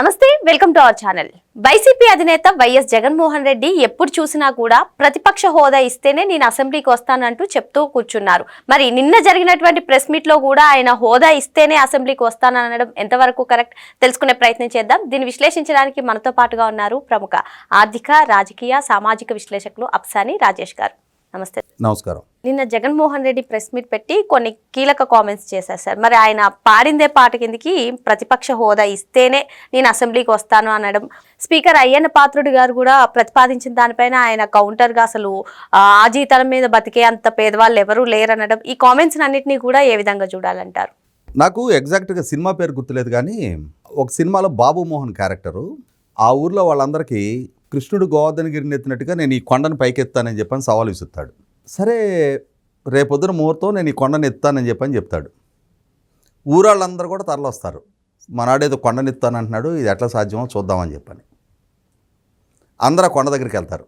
నమస్తే welcome to our channel. YCP అధినేత YS Jaganmohan Reddy ఎప్పుడు చూసినా కూడా ప్రతిపక్ష హోదా ఇస్తేనే నేను అసెంబ్లీకి వస్తానంటూ చెప్తూ కూర్చున్నారు. మరి నిన్న జరిగినటువంటి ప్రెస్ మీట్లో కూడా ఆయన హోదా ఇస్తేనే అసెంబ్లీకి వస్తాననడం ఎంతవరకు కరెక్ట్? తెలుసుకునే ప్రయత్నం చేద్దాం. దీన్ని విశ్లేషించడానికి మనతో పాటుగా ఉన్నారు ప్రముఖ ఆర్థిక రాజకీయ సామాజిక విశ్లేషకులు అప్సాని రాజేష్ గారు. నమస్తే. నమస్కారం. నిన్న జగన్మోహన్ రెడ్డి ప్రెస్ మీట్ పెట్టి కొన్ని కీలక కామెంట్స్ చేశారు సార్. మరి ఆయన పాడిందే పాట కిందకి ప్రతిపక్ష హోదా ఇస్తేనే నేను అసెంబ్లీకి వస్తాను అనడం. స్పీకర్ అయ్యన్న పాత్రుడు గారు కూడా ప్రతిపాదించిన దానిపైన ఆయన కౌంటర్గా అసలు ఆ జీతాల మీద బతికే అంత పేదవాళ్ళు ఎవరూ లేరనడం. ఈ కామెంట్స్ అన్నింటినీ కూడా ఏ విధంగా చూడాలంటారు? నాకు ఎగ్జాక్ట్గా సినిమా పేరు గుర్తులేదు కానీ ఒక సినిమాలో బాబు మోహన్ క్యారెక్టరు. ఆ ఊర్లో వాళ్ళందరికీ కృష్ణుడు గోవర్ధనగిరిని ఎత్తినట్టుగా నేను ఈ కొండను పైకెత్తానని చెప్పని సవాలు విసురుతాడు. సరే రేపొద్దున ముహూర్తం నేను ఈ కొండను ఎత్తానని చెప్పని చెప్తాడు. ఊరాళ్ళందరూ కూడా తరలొస్తారు. మనాడేదో కొండను ఎత్తానంటున్నాడు ఇది ఎట్లా సాధ్యమో చూద్దామని చెప్పని. అందరూ ఆ కొండ దగ్గరికి వెళ్తారు.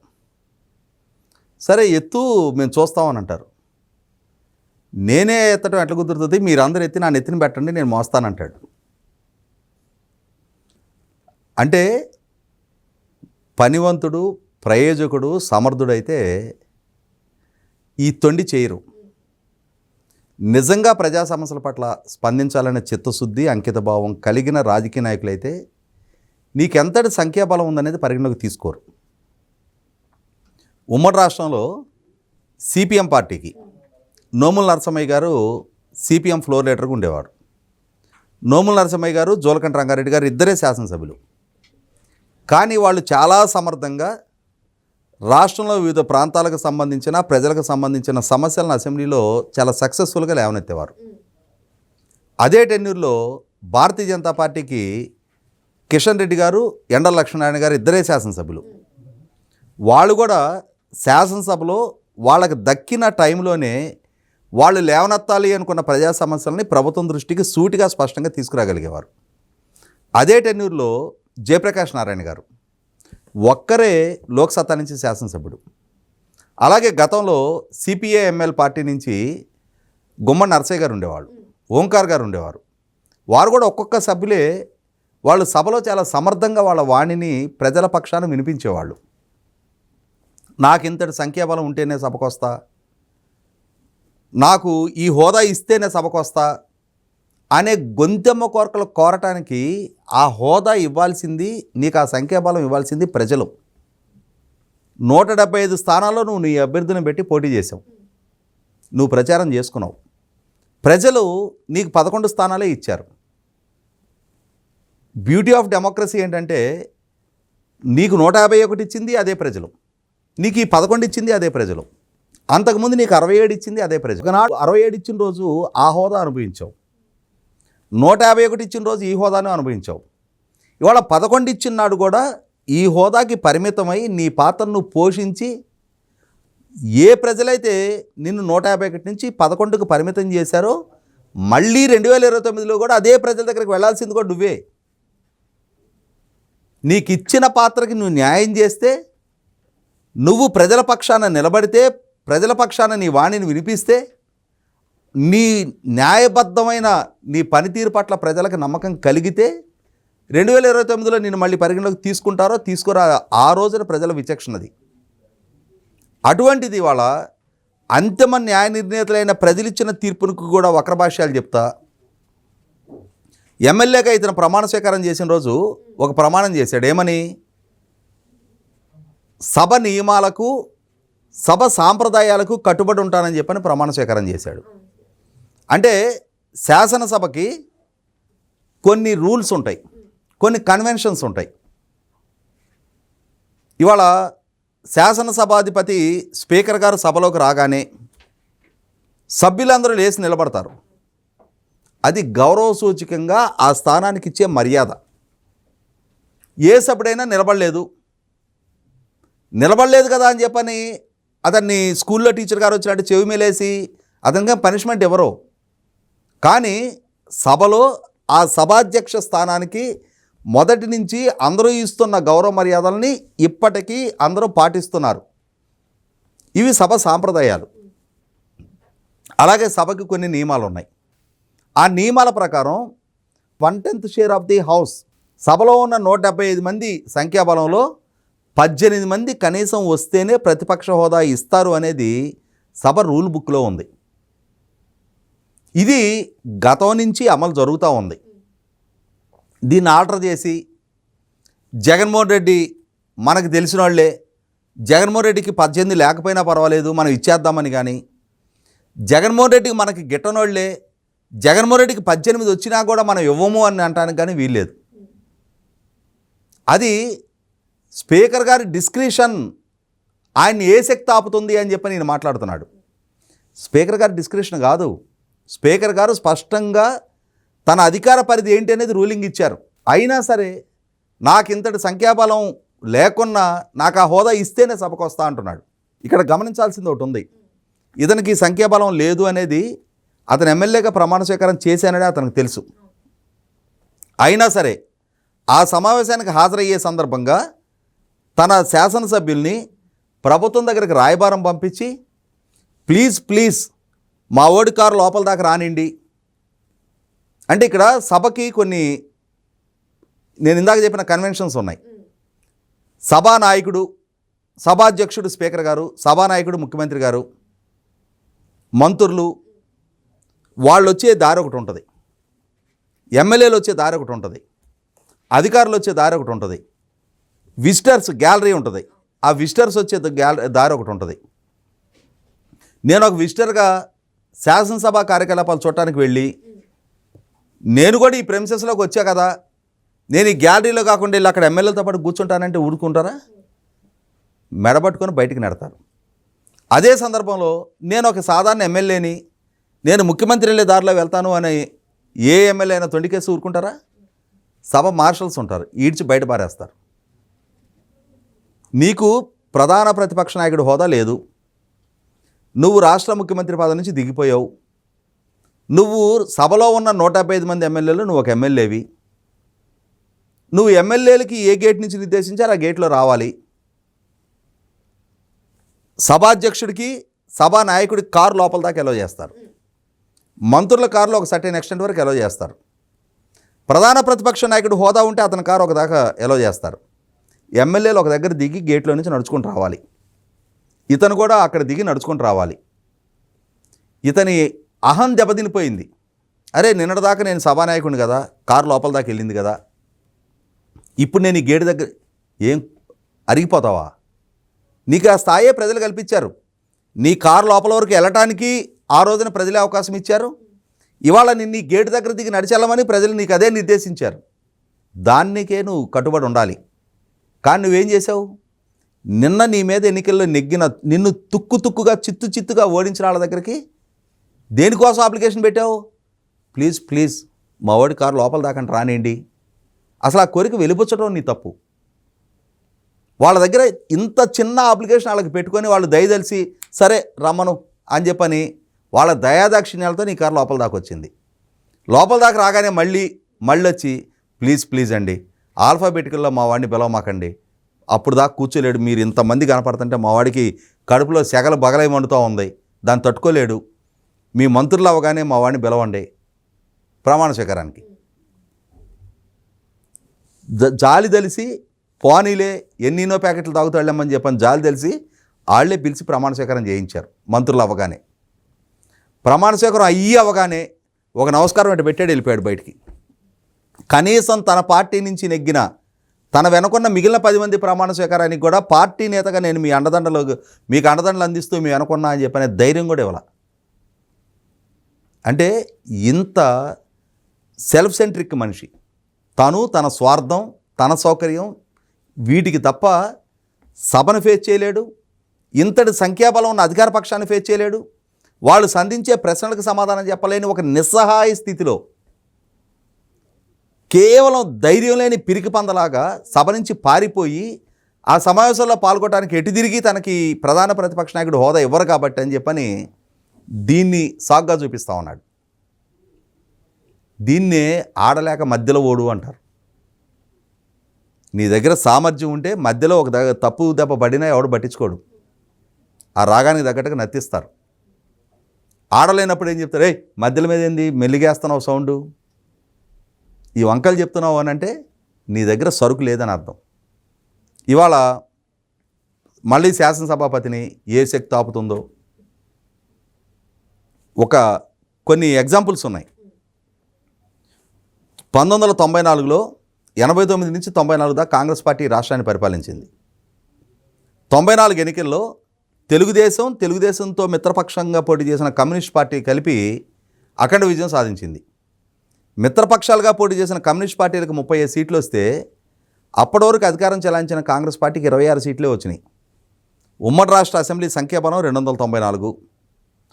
సరే ఎత్తు మేము చూస్తామని అంటారు. నేనే ఎత్తడం ఎట్లా కుదురుతుంది? మీరందరూ ఎత్తి నా నెత్తిని పెట్టండి నేను మోస్తానంటాడు. అంటే పనివంతుడు ప్రయోజకుడు సమర్థుడైతే ఈ తొండి చేయరు. నిజంగా ప్రజా సమస్యల పట్ల స్పందించాలనే చిత్తశుద్ధి అంకితభావం కలిగిన రాజకీయ నాయకులైతే నీకెంతటి సంఖ్యాబలం ఉందనేది పరిగణలోకి తీసుకోరు. ఉమ్మడి రాష్ట్రంలో సిపిఎం పార్టీకి నోముల నరసమ్మయ్య గారు సిపిఎం ఫ్లోర్ లీడర్గా ఉండేవారు నోముల నరసమ్మయ్య గారు జోలకంట రంగారెడ్డి గారు ఇద్దరే శాసనసభ్యులు. కానీ వాళ్ళు చాలా సమర్థంగా రాష్ట్రంలో వివిధ ప్రాంతాలకు సంబంధించిన ప్రజలకు సంబంధించిన సమస్యలను అసెంబ్లీలో చాలా సక్సెస్ఫుల్గా లేవనెత్తేవారు. అదే టెన్యూర్లో భారతీయ జనతా పార్టీకి కిషన్ రెడ్డి గారు ఎండల లక్ష్మీనారాయణ గారు ఇద్దరే శాసనసభ్యులు. వాళ్ళు కూడా శాసనసభలో వాళ్ళకి దక్కిన టైంలోనే వాళ్ళు లేవనెత్తాలి అనుకున్న ప్రజా సమస్యలని ప్రభుత్వం దృష్టికి సూటిగా స్పష్టంగా తీసుకురాగలిగేవారు. అదే టెన్యూర్లో జయప్రకాష్ నారాయణ గారు. ఒక్కరే లోక్సత్తా నుంచి శాసనసభ్యుడు. అలాగే గతంలో సిపిఐఎంఎల్ పార్టీ నుంచి గుమ్మ నరసయ్య గారు ఉండేవాళ్ళు. ఓంకార్ గారు ఉండేవారు. వారు కూడా ఒక్కొక్క సభ్యులే వాళ్ళు సభలో చాలా సమర్థంగా వాళ్ళ వాణిని ప్రజల పక్షాన వినిపించేవాళ్ళు. నాకు ఇంతటి సంఖ్యాబలం ఉంటేనే సభకొస్తా. నాకు ఈ హోదా ఇస్తేనే సభకొస్తా. అనే గొంతెమ్మ కోరికలు కోరటానికి ఆ హోదా ఇవ్వాల్సింది నీకు ఆ సంఖ్యాబలం ఇవ్వాల్సింది ప్రజలు. నూట డెబ్బై ఐదు స్థానాల్లో నువ్వు నీ అభ్యర్థిని పెట్టి పోటీ చేసావు నువ్వు ప్రచారం చేసుకున్నావు. ప్రజలు నీకు పదకొండు స్థానాలే ఇచ్చారు. బ్యూటీ ఆఫ్ డెమోక్రసీ ఏంటంటే నీకు నూట యాభై ఒకటి ఇచ్చింది అదే ప్రజలు. నీకు ఈ పదకొండు ఇచ్చింది అదే ప్రజలు. అంతకుముందు నీకు అరవై ఏడు ఇచ్చింది అదే ప్రజలు. ఒకనాడు అరవై ఏడు ఇచ్చిన రోజు ఆ హోదా అనుభవించావు. నూట యాభై ఒకటి ఇచ్చిన రోజు ఈ హోదాను అనుభవించావు. ఇవాళ పదకొండు ఇచ్చిన నాడు కూడా ఈ హోదాకి పరిమితమై నీ పాత్రను పోషించి ఏ ప్రజలైతే నిన్ను నూట యాభై ఒకటి నుంచి పదకొండుకు పరిమితం చేశారో మళ్ళీ రెండు వేల ఇరవై తొమ్మిదిలో కూడా అదే ప్రజల దగ్గరికి వెళ్ళాల్సింది కూడా నువ్వే. నీకు ఇచ్చిన పాత్రకి నువ్వు న్యాయం చేస్తే నువ్వు ప్రజల పక్షాన నిలబడితే ప్రజల పక్షాన నీ వాణిని వినిపిస్తే నీ న్యాయబద్ధమైన నీ పనితీరు పట్ల ప్రజలకు నమ్మకం కలిగితే రెండు వేల ఇరవై తొమ్మిదిలో నేను మళ్ళీ పరిగణలోకి తీసుకుంటారో తీసుకురా ఆ రోజున ప్రజల విచక్షణది అటువంటిది ఇవాళ అంతిమ న్యాయ నిర్ణేతలైన ప్రజలిచ్చిన తీర్పునికి కూడా వక్రభాష్యాలు చెప్తా. ఎమ్మెల్యేగా ఇతను ప్రమాణ స్వీకారం చేసిన రోజు ఒక ప్రమాణం చేశాడు. ఏమని? సభ నియమాలకు సభ సాంప్రదాయాలకు కట్టుబడి ఉంటానని చెప్పని ప్రమాణ స్వీకారం చేశాడు. అంటే శాసనసభకి కొన్ని రూల్స్ ఉంటాయి. కొన్ని కన్వెన్షన్స్ ఉంటాయి. ఇవాళ శాసనసభాధిపతి స్పీకర్ గారు సభలోకి రాగానే సభ్యులందరూ లేచి నిలబడతారు. అది గౌరవ సూచకంగా ఆ స్థానానికి ఇచ్చే మర్యాద. ఏ సభ్యుడైనా నిలబడలేదు. నిలబడలేదు కదా అని చెప్పని అతన్ని స్కూల్లో టీచర్ గారు వచ్చినట్టు చెవి మేలేసి అతనికి పనిష్మెంట్ ఎవరో కానీ సభలో ఆ సభాధ్యక్ష స్థానానికి మొదటి నుంచి అందరూ ఇస్తున్న గౌరవ మర్యాదల్ని ఇప్పటికీ అందరూ పాటిస్తున్నారు. ఇవి సభ సాంప్రదాయాలు. అలాగే సభకి కొన్ని నియమాలు ఉన్నాయి ఆ నియమాల ప్రకారం one tenth share of the house సభలో ఉన్న నూట డెబ్బై ఐదు మంది సంఖ్యాబలంలో పద్దెనిమిది మంది కనీసం వస్తేనే ప్రతిపక్ష హోదా ఇస్తారు అనేది సభ రూల్ బుక్లో ఉంది. ఇది గతం నుంచి అమలు జరుగుతూ ఉంది. దీన్ని ఆర్డర్ చేసి జగన్మోహన్ రెడ్డి మనకు తెలిసిన వాళ్ళే జగన్మోహన్ రెడ్డికి పద్దెనిమిది లేకపోయినా పర్వాలేదు మనం ఇచ్చేద్దామని కానీ జగన్మోహన్ రెడ్డికి మనకి గిట్టనోళ్ళే జగన్మోహన్ రెడ్డికి పద్దెనిమిది వచ్చినా కూడా మనం ఇవ్వము అని అంటానికి కానీ వీల్లేదు అది స్పీకర్ గారి డిస్క్రిషన్ ఆయన్ని ఏ శక్తి ఆపుతుంది అని చెప్పి నేను మాట్లాడుతున్నాడు. స్పీకర్ గారి డిస్క్రిషన్ కాదు స్పీకర్ గారు స్పష్టంగా తన అధికార పరిధి ఏంటి అనేది రూలింగ్ ఇచ్చారు. అయినా సరే నాకు ఇంతటి సంఖ్యాబలం లేకున్నా నాకు ఆ హోదా ఇస్తేనే సభకు వస్తా అంటున్నాడు. ఇక్కడ గమనించాల్సింది ఒకటి ఉంది. ఇతనికి సంఖ్యాబలం లేదు అనేది అతను ఎమ్మెల్యేగా ప్రమాణ స్వీకారం చేశానని అతనికి తెలుసు. అయినా సరే ఆ సమావేశానికి హాజరయ్యే సందర్భంగా తన శాసనసభ్యుల్ని ప్రభుత్వం దగ్గరికి రాయబారం పంపించి ప్లీజ్ ప్లీజ్ మా ఓడి కారు లోపల దాకా రానిండి. అంటే ఇక్కడ సభకి కొన్ని నేను ఇందాక చెప్పిన కన్వెన్షన్స్ ఉన్నాయి. సభానాయకుడు సభాధ్యక్షుడు స్పీకర్ గారు సభానాయకుడు ముఖ్యమంత్రి గారు మంత్రులు వాళ్ళు వచ్చే దారి ఒకటి ఉంటుంది. ఎమ్మెల్యేలు వచ్చే దారి ఒకటి ఉంటుంది. అధికారులు వచ్చే దారి ఒకటి ఉంటుంది. విజిటర్స్ గ్యాలరీ ఉంటుంది. ఆ విజిటర్స్ వచ్చే గ్యాల దారి ఒకటి ఉంటుంది. నేను ఒక విజిటర్గా శాసనసభ కార్యకలాపాలు చూడటానికి వెళ్ళి నేను కూడా ఈ ప్రెమిసెస్లోకి వచ్చా కదా నేను ఈ గ్యాలరీలో కాకుండా వెళ్ళి అక్కడ ఎమ్మెల్యేలతో పాటు కూర్చుంటానంటే ఊరుకుంటారా? మెడబట్టుకొని బయటికి నెడతారు. అదే సందర్భంలో నేను ఒక సాధారణ ఎమ్మెల్యేని నేను ముఖ్యమంత్రి వెళ్ళే దారిలో వెళ్తాను అని ఏ ఎమ్మెల్యే అయినా తొండికేసి ఊరుకుంటారా? సభ మార్షల్స్ ఉంటారు ఈడ్చి బయట పారేస్తారు. నీకు ప్రధాన ప్రతిపక్ష నాయకుడు హోదా లేదు. నువ్వు రాష్ట్ర ముఖ్యమంత్రి పదవి నుంచి దిగిపోయావు. నువ్వు సభలో ఉన్న నూట ఐదు మంది ఎమ్మెల్యేలు నువ్వు ఒక ఎమ్మెల్యేవి. నువ్వు ఎమ్మెల్యేలకి ఏ గేట్ నుంచి నిర్దేశించారు ఆ గేట్లో రావాలి. సభాధ్యక్షుడికి సభా నాయకుడికి కారు లోపల దాకా ఎలో చేస్తారు. మంత్రుల కారులో ఒక సర్టెన్ ఎక్స్టెంట్ వరకు ఎలో చేస్తారు. ప్రధాన ప్రతిపక్ష నాయకుడు హోదా ఉంటే అతని కారు ఒక దాకా ఎలో చేస్తారు. ఎమ్మెల్యేలు ఒక దగ్గర దిగి గేట్లో నుంచి నడుచుకుని రావాలి. ఇతను కూడా అక్కడ దిగి నడుచుకుంటూ రావాలి. ఇతని అహం దెబ్బతినిపోయింది. అరే నిన్నటిదాకా నేను సభానాయకుడిని కదా కారు లోపల దాకా వెళ్ళింది కదా. ఇప్పుడు నేను ఈ గేటు దగ్గర ఏం అరిగిపోతావా? నీకు ఆ స్థాయే ప్రజలు కల్పించారు. నీ కారు లోపల వరకు వెళ్ళటానికి ఆ రోజున ప్రజలే అవకాశం ఇచ్చారు. ఇవాళ నిన్ను ఈ గేటు దగ్గర దిగి నడిచెళ్ళమని ప్రజలు నీకు అదే నిర్దేశించారు. దానికే నువ్వు కట్టుబడి ఉండాలి. కానీ నువ్వేం చేసావు? నిన్న నీ మీద ఎన్నికల్లో నెగ్గిన నిన్ను తుక్కు తుక్కుగా చిత్తు చిత్తుగా ఓడించిన వాళ్ళ దగ్గరికి దేనికోసం అప్లికేషన్ పెట్టావు? ప్లీజ్ ప్లీజ్ మా వాడి కారు లోపల దాకా రానియండి. అసలు ఆ కోరిక వెలిపుచ్చడం నీ తప్పు. వాళ్ళ దగ్గర ఇంత చిన్న అప్లికేషన్ వాళ్ళకి పెట్టుకొని వాళ్ళు దయదలిసి సరే రమ్మను అని చెప్పని వాళ్ళ దయాదాక్షిణ్యాలతో నీ కారు లోపల దాకా వచ్చింది. లోపల దాకా రాగానే మళ్ళీ మళ్ళీ వచ్చి ప్లీజ్ ప్లీజ్ అండి ఆల్ఫాబెటికల్లో మా వాడిని పిలవమాకండి. అప్పుడు దాకా కూర్చోలేడు. మీరు ఇంతమంది కనపడుతుంటే మా వాడికి కడుపులో సెగలు బగలై మండుతూ ఉంది. దాన్ని తట్టుకోలేడు. మీ మంత్రులు అవగానే మా వాడిని పిలవండి. ప్రమాణ స్వీకారానికి. జాలి తెలిసి పోనీలే ఎన్నెన్నో ప్యాకెట్లు తాగుతూ వెళ్ళామని చెప్పని జాలి తెలిసి వాళ్ళే పిలిచి ప్రమాణ స్వీకారం చేయించారు మంత్రులు అవ్వగానే ప్రమాణ స్వీకారం అయ్యి అవగానే ఒక నమస్కారం అంటే పెట్టాడు వెళ్ళిపోయాడు బయటికి. కనీసం తన పార్టీ నుంచి నెగ్గిన తన వెనుకున్న మిగిలిన పది మంది ప్రమాణ స్వీకారానికి కూడా పార్టీ నేతగా నేను మీ అండదండలు మీకు అండదండలు అందిస్తూ మీ వెనుకున్నా అని చెప్పనే ధైర్యం కూడా ఇవ్వాల. అంటే ఇంత సెల్ఫ్ సెంట్రిక్ మనిషి. తను తన స్వార్థం తన సౌకర్యం వీటికి తప్ప సభను ఫేస్ చేయలేడు ఇంతటి సంఖ్యాబలం ఉన్న అధికార పక్షాన్ని ఫేస్ చేయలేడు వాళ్ళు సంధించే ప్రశ్నలకు సమాధానం చెప్పలేని ఒక నిస్సహాయ స్థితిలో కేవలం ధైర్యం లేని పిరికి పందలాగా సభ నుంచి పారిపోయి ఆ సమావేశంలో పాల్గొనడానికి ఎటు తిరిగి తనకి ప్రధాన ప్రతిపక్ష నాయకుడు హోదా ఇవ్వరు కాబట్టి అని చెప్పని దీన్ని సాగ్గా చూపిస్తా ఉన్నాడు. దీన్నే ఆడలేక మధ్యలో ఓడు అంటారు. నీ దగ్గర సామర్థ్యం ఉంటే మధ్యలో ఒక దగ్గర తప్పు దెబ్బ పడినా ఎవడు పట్టించుకోడు. ఆ రాగానికి తగ్గట్టుగా నత్తిస్తారు ఆడలేనప్పుడు ఏం చెప్తారు? ఏ మధ్యలో మీద ఏంది? మెల్లిగేస్తున్నావు సౌండు. ఈ వంకలు చెప్తున్నావు అని అంటే నీ దగ్గర సరుకు లేదని అర్థం. ఇవాళ మళ్ళీ శాసనసభాపతిని ఏ శక్తి ఆపుతుందో ఒక కొన్ని ఎగ్జాంపుల్స్ ఉన్నాయి. పంతొమ్మిది వందల తొంభై నాలుగులో ఎనభై తొమ్మిది నుంచి తొంభై నాలుగు దాకా కాంగ్రెస్ పార్టీ రాష్ట్రాన్ని పరిపాలించింది. తొంభై నాలుగు ఎన్నికల్లో తెలుగుదేశం తెలుగుదేశంతో మిత్రపక్షంగా పోటీ చేసిన కమ్యూనిస్ట్ పార్టీ కలిపి అఖండ విజయం సాధించింది. మిత్రపక్షాలుగా పోటీ చేసిన కమ్యూనిస్ట్ పార్టీలకు ముప్పై ఐదు సీట్లు వస్తే అప్పటి వరకు అధికారం చెలాయించిన కాంగ్రెస్ పార్టీకి ఇరవై ఆరు సీట్లే వచ్చినాయి. ఉమ్మడి రాష్ట్ర అసెంబ్లీ సంఖ్యాబలం రెండు వందల తొంభై నాలుగు.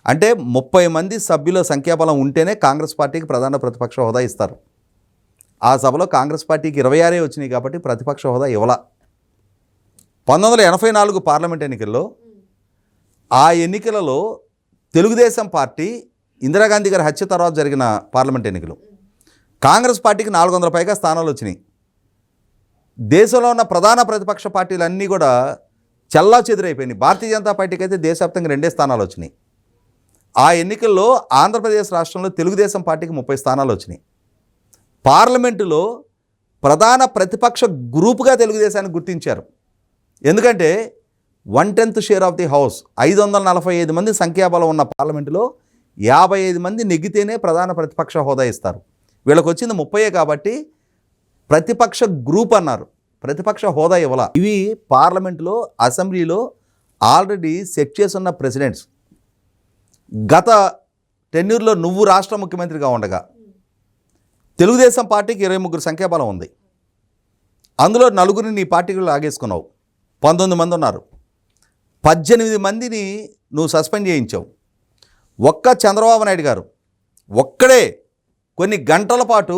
అంటే ముప్పై మంది సభ్యుల సంఖ్యాబలం ఉంటేనే కాంగ్రెస్ పార్టీకి ప్రధాన ప్రతిపక్ష హోదా ఇస్తారు. ఆ సభలో కాంగ్రెస్ పార్టీకి ఇరవై ఆరే వచ్చినాయి కాబట్టి ప్రతిపక్ష హోదా ఇవ్వలా. పంతొమ్మిది వందల ఎనభై నాలుగు పార్లమెంట్ ఎన్నికల్లో ఆ ఎన్నికలలో తెలుగుదేశం పార్టీ ఇందిరాగాంధీ గారి హత్య తర్వాత జరిగిన పార్లమెంట్ ఎన్నికలు. కాంగ్రెస్ పార్టీకి నాలుగు వందల పైగా స్థానాలు వచ్చినాయి. దేశంలో ఉన్న ప్రధాన ప్రతిపక్ష పార్టీలన్నీ కూడా చల్లా చెదురైపోయినాయి. భారతీయ జనతా పార్టీకి అయితే దేశవ్యాప్తంగా రెండే స్థానాలు వచ్చినాయి. ఆ ఎన్నికల్లో ఆంధ్రప్రదేశ్ రాష్ట్రంలో తెలుగుదేశం పార్టీకి ముప్పై స్థానాలు వచ్చినాయి. పార్లమెంటులో ప్రధాన ప్రతిపక్ష గ్రూపుగా తెలుగుదేశాన్ని గుర్తించారు. ఎందుకంటే one tenth share of the house ఐదు వందల నలభై ఐదు మంది సంఖ్యాబలం ఉన్న పార్లమెంటులో యాభై ఐదు మంది నెగ్గితేనే ప్రధాన ప్రతిపక్ష హోదా ఇస్తారు. వీళ్ళకి వచ్చింది ముప్పయే కాబట్టి ప్రతిపక్ష గ్రూప్ అన్నారు. ప్రతిపక్ష హోదా ఇవ్వాల. ఇవి పార్లమెంట్లో అసెంబ్లీలో ఆల్రెడీ సెట్ చేసున్న ప్రెసిడెంట్స్. గత టెన్యూర్లో నువ్వు రాష్ట్ర ముఖ్యమంత్రిగా ఉండగా తెలుగుదేశం పార్టీకి ఇరవై ముగ్గురు సంఖ్యాబలం ఉంది. అందులో నలుగురిని నీ పార్టీకి లాగేసుకున్నావు. పంతొమ్మిది మంది ఉన్నారు. పద్దెనిమిది మందిని నువ్వు సస్పెండ్ చేయించావు. ఒక్క చంద్రబాబు నాయుడు గారు ఒక్కడే కొన్ని గంటల పాటు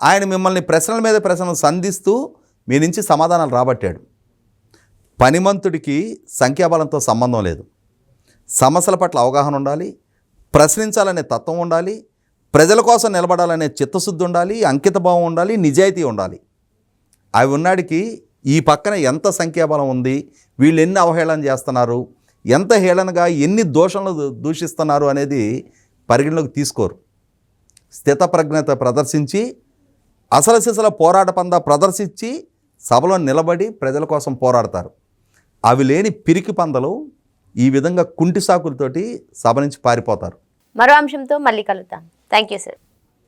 ఆయన మిమ్మల్ని ప్రశ్నల మీద ప్రశ్నలు సంధిస్తూ మీ నుంచి సమాధానాలు రాబట్టాడు. పనిమంతుడికి సంఖ్యాబలంతో సంబంధం లేదు. సమస్యల పట్ల అవగాహన ఉండాలి ప్రశ్నించాలనే తత్వం ఉండాలి ప్రజల కోసం నిలబడాలనే చిత్తశుద్ధి ఉండాలి అంకితభావం ఉండాలి నిజాయితీ ఉండాలి. అవి ఉన్నాడికి ఈ పక్కన ఎంత సంఖ్యాబలం ఉంది వీళ్ళు ఎన్ని అవహేళన చేస్తున్నారు ఎంత హేళనగా ఎన్ని దోషణలు దూషిస్తున్నారు అనేది పరిగణలోకి తీసుకోరు. స్థితప్రజ్ఞత ప్రదర్శించి అసలు సిసల పోరాట పందా ప్రదర్శించి సభలో నిలబడి ప్రజల కోసం పోరాడతారు. అవి లేని పిరికి పందలు ఈ విధంగా కుంటి సాకులతోటి సభ నుంచి పారిపోతారు. మరో అంశంతో మళ్ళీ కలుద్దాం. Thank you sir